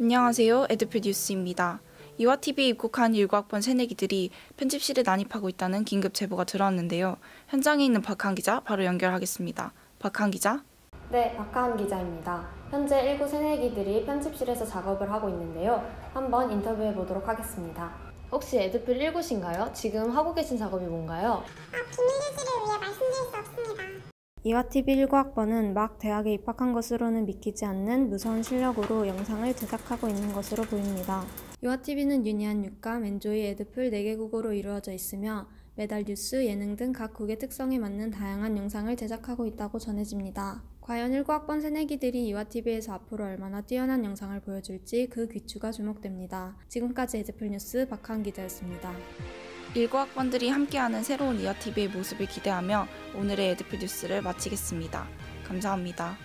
안녕하세요. 에드표 뉴스입니다. 이화TV에 입국한 일과학번 새내기들이 편집실에 난입하고 있다는 긴급 제보가 들어왔는데요. 현장에 있는 박한 기자 바로 연결하겠습니다. 박한 기자. 네, 박하은 기자입니다. 현재 1구 새내기들이 편집실에서 작업을 하고 있는데요. 한번 인터뷰해 보도록 하겠습니다. 혹시 에드필 1구신가요? 지금 하고 계신 작업이 뭔가요? 비밀 유지를 위해 말씀드릴 수 없습니다. 이화TV 1구학번은 막 대학에 입학한 것으로는 믿기지 않는 무서운 실력으로 영상을 제작하고 있는 것으로 보입니다. 이화TV는 유니한 6감, 엔조이, 에드풀 4개 국어로 이루어져 있으며 매달 뉴스, 예능 등 각 국의 특성에 맞는 다양한 영상을 제작하고 있다고 전해집니다. 과연 1구학번 새내기들이 이화TV에서 앞으로 얼마나 뛰어난 영상을 보여줄지 그 귀추가 주목됩니다. 지금까지 에드풀 뉴스 박하은 기자였습니다. 일과학번들이 함께하는 새로운 이화TV의 모습을 기대하며 오늘의 에드표 뉴스를 마치겠습니다. 감사합니다.